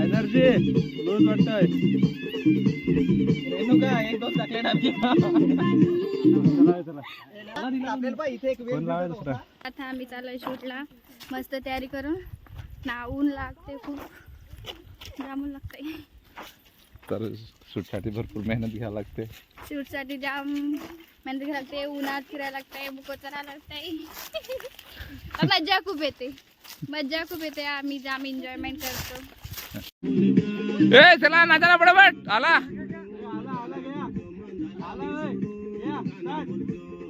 Energy रेणू का एक दोन टाकले ना आता आम्ही चाललोय शूटला. मस्त तयारी करून. ना ऊन लागते खूप. जामून लागतंय. तर शूटसाठी भरपूर मेहनत घ्यावी लागते शूटसाठी जाम मेहनत घ्यायला लागते उन्हात फिरायला लागतंय बुको चढायला लागतंय पण मज्जा खूप येते मज्जा खूप येते आम्ही जाम एन्जॉयमेंट करतो ए चला नाचाला पटापट आला ए,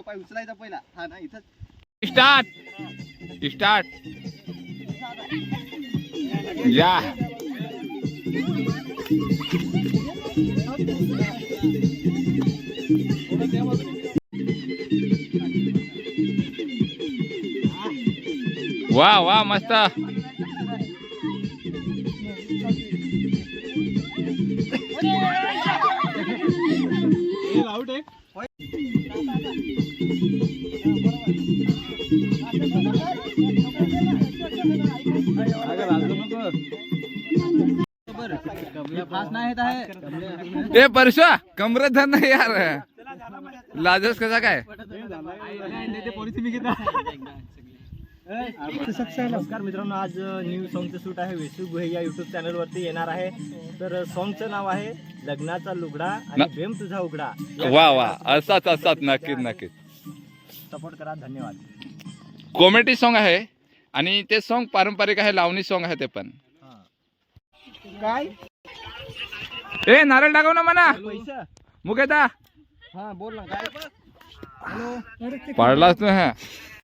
पाय उचलायचा पहिला हा ना इथं स्टार्ट स्टार्ट या वा वा मस्त ए परशा कमरत धर नाही यार. लाजस कसा काय? नमस्कार मित्रांनो आज न्यू सॉंगचं शूट आहे. वेसू गुहे या युट्यूब चॅनलवरती येणार आहे. तर सॉंगचं नाव आहे लग्नाचा लुगडा आणि प्रेम तुझा उघडा. वा वा. असाच असाच. नक्कीच नक्कीच. सपोर्ट करा धन्यवाद. कॉमेडी सॉन्ग आहे आणि ते सॉन्ग पारंपरिक आहे लावणी सॉन्ग आहे ते पण. काय? ए नारळ टाकव ना म्हणा पैसा? मुकेता. हा बोल ना काय? पाडलाच तू हा.